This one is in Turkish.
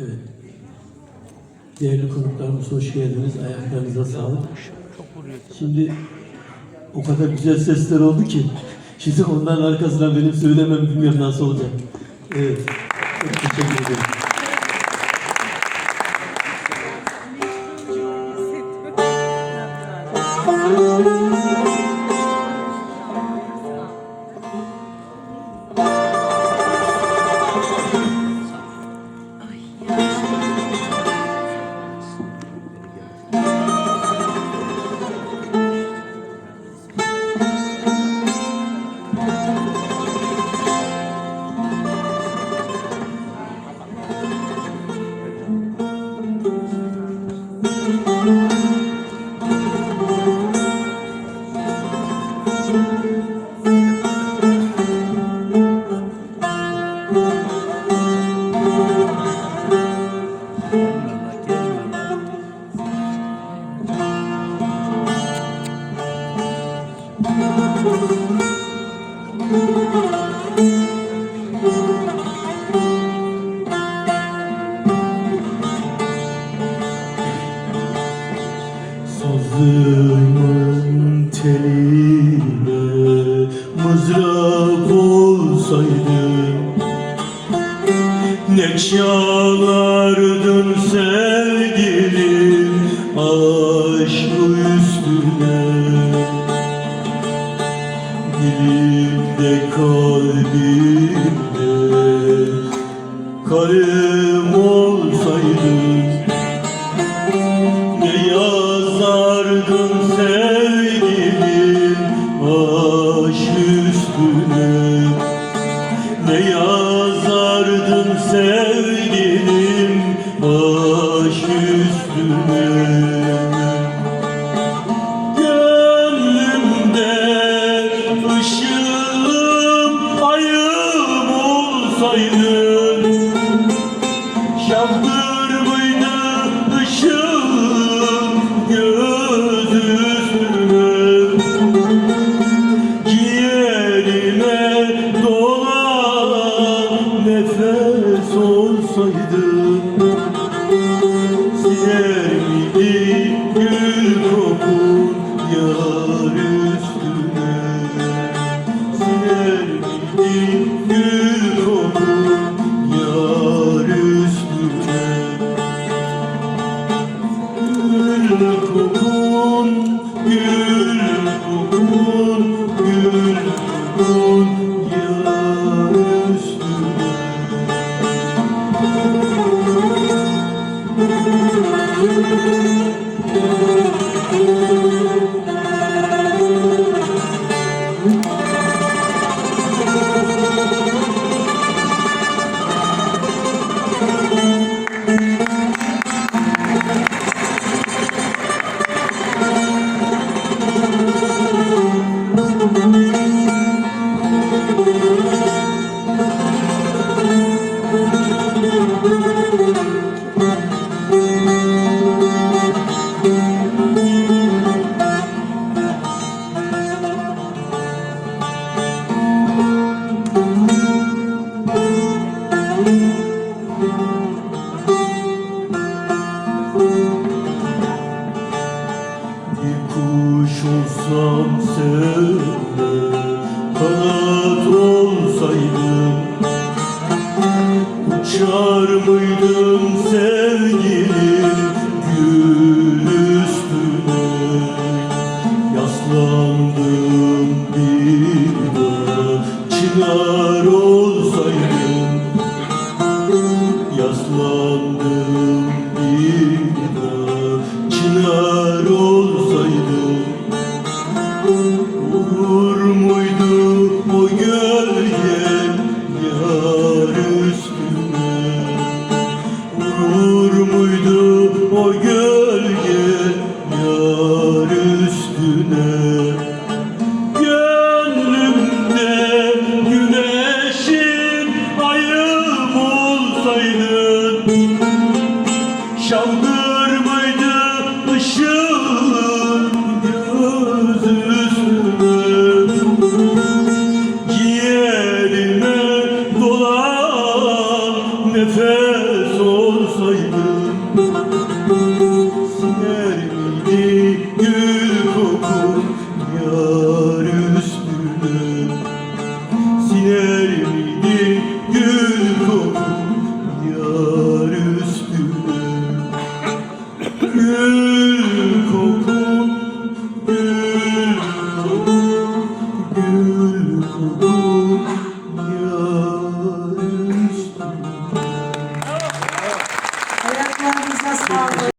Evet. Değerli konuklarımız hoş geldiniz. Ayaklarınıza sağlık. Şimdi o kadar güzel sesler oldu ki şimdi onların arkasından benim söylemem bilmiyorum nasıl olacak. Evet. Çok teşekkür ederim. Sazımın Ne çalardın sevgilim aşk üstüne. Dilimde kalbimde karım olsaydın sevgilim aşk üstüne Gönlümde ışığım ayım olsaydın Şahdır Kuş olsam sevme Kanat olsaydım. Uçar mıydım sevgilim muydu o gölge